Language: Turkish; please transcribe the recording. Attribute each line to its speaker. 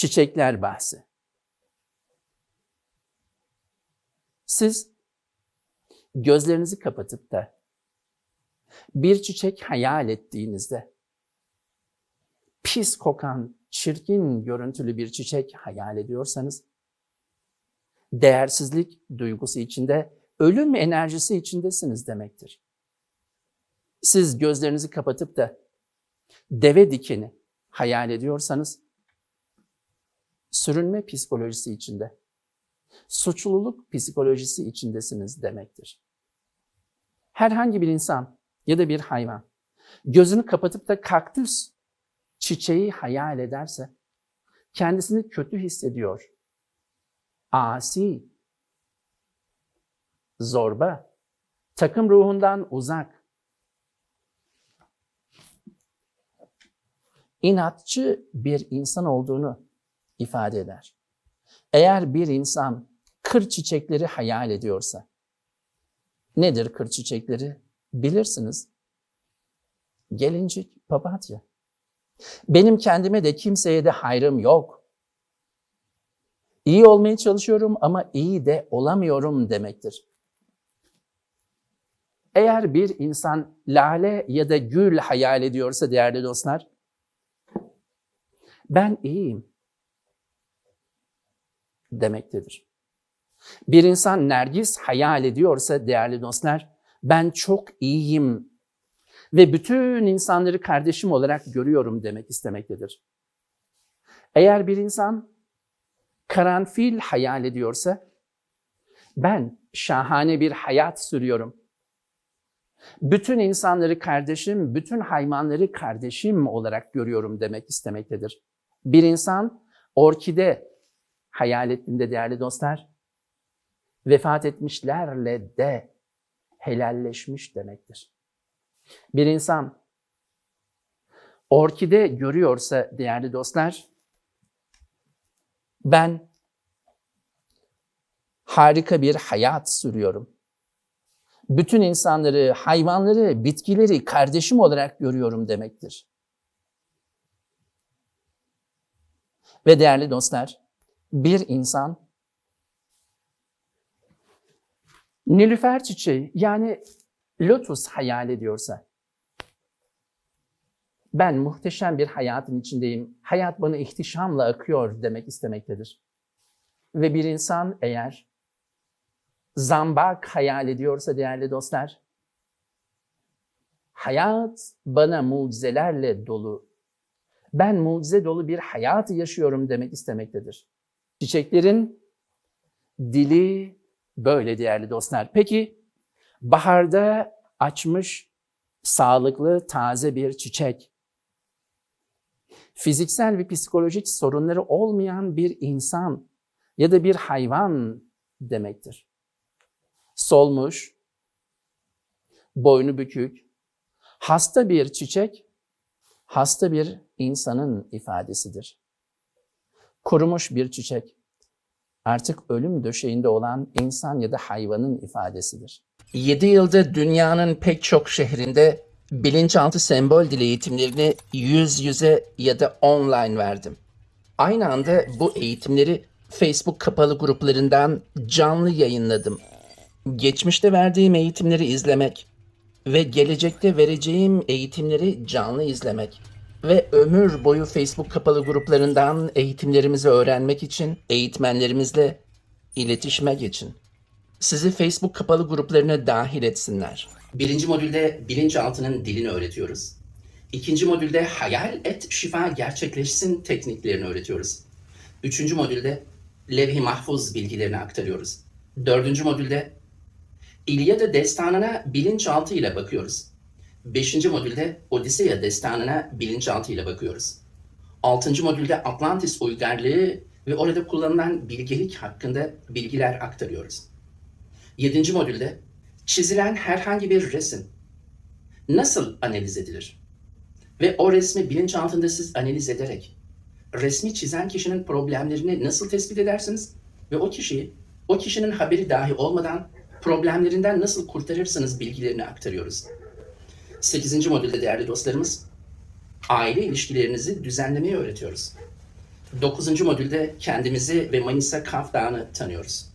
Speaker 1: Çiçekler bahsi. Siz gözlerinizi kapatıp da bir çiçek hayal ettiğinizde pis kokan, çirkin görüntülü bir çiçek hayal ediyorsanız değersizlik duygusu içinde, ölüm enerjisi içindesiniz demektir. Siz gözlerinizi kapatıp da deve dikeni hayal ediyorsanız sürünme psikolojisi içinde, suçluluk psikolojisi içindesiniz demektir. Herhangi bir insan ya da bir hayvan gözünü kapatıp da kaktüs çiçeği hayal ederse kendisini kötü hissediyor. Asi, zorba, takım ruhundan uzak, inatçı bir insan olduğunu ifade eder. Eğer bir insan kır çiçekleri hayal ediyorsa, nedir kır çiçekleri? Bilirsiniz. Gelincik, papatya. Benim kendime de kimseye de hayrım yok. İyi olmaya çalışıyorum ama iyi de olamıyorum demektir. Eğer bir insan lale ya da gül hayal ediyorsa değerli dostlar, ben iyiyim demektedir. Bir insan nergis hayal ediyorsa değerli dostlar, ben çok iyiyim ve bütün insanları kardeşim olarak görüyorum demek istemektedir. Eğer bir insan karanfil hayal ediyorsa, ben şahane bir hayat sürüyorum. Bütün insanları kardeşim, bütün hayvanları kardeşim olarak görüyorum demek istemektedir. Bir insan orkide hayal ettiğinde değerli dostlar, vefat etmişlerle de helalleşmiş demektir. Bir insan orkide görüyorsa değerli dostlar, ben harika bir hayat sürüyorum. Bütün insanları, hayvanları, bitkileri kardeşim olarak görüyorum demektir. Ve değerli dostlar, bir insan Nilüfer çiçeği yani lotus hayal ediyorsa ben muhteşem bir hayatın içindeyim, hayat bana ihtişamla akıyor demek istemektedir. Ve bir insan eğer zambak hayal ediyorsa değerli dostlar, hayat bana mucizelerle dolu, ben mucize dolu bir hayat yaşıyorum demek istemektedir. Çiçeklerin dili böyle değerli dostlar. Peki baharda açmış sağlıklı taze bir çiçek, fiziksel ve psikolojik sorunları olmayan bir insan ya da bir hayvan demektir. Solmuş, boynu bükük, hasta bir çiçek, hasta bir insanın ifadesidir. Kurumuş bir çiçek, artık ölüm döşeğinde olan insan ya da hayvanın ifadesidir. 7 yılda dünyanın pek çok şehrinde bilinçaltı sembol dili eğitimlerini yüz yüze ya da online verdim. Aynı anda bu eğitimleri Facebook kapalı gruplarından canlı yayınladım. Geçmişte verdiğim eğitimleri izlemek ve gelecekte vereceğim eğitimleri canlı izlemek ve ömür boyu Facebook kapalı gruplarından eğitimlerimizi öğrenmek için eğitmenlerimizle iletişime geçin. Sizi Facebook kapalı gruplarına dahil etsinler. Birinci modülde bilinçaltının dilini öğretiyoruz. İkinci modülde hayal et şifa gerçekleşsin tekniklerini öğretiyoruz. Üçüncü modülde levh-i mahfuz bilgilerini aktarıyoruz. Dördüncü modülde İlyada destanına bilinçaltı ile bakıyoruz. Beşinci modülde Odiseya destanına bilinçaltı ile bakıyoruz. Altıncı modülde Atlantis uygarlığı ve orada kullanılan bilgelik hakkında bilgiler aktarıyoruz. Yedinci modülde çizilen herhangi bir resim nasıl analiz edilir? Ve o resmi bilinçaltında siz analiz ederek resmi çizen kişinin problemlerini nasıl tespit edersiniz? Ve o kişiyi, o kişinin haberi dahi olmadan problemlerinden nasıl kurtarırsınız bilgilerini aktarıyoruz. 8. modülde değerli dostlarımız aile ilişkilerinizi düzenlemeyi öğretiyoruz. Dokuzuncu modülde kendimizi ve Manisa Kamp Dağı'nı tanıyoruz.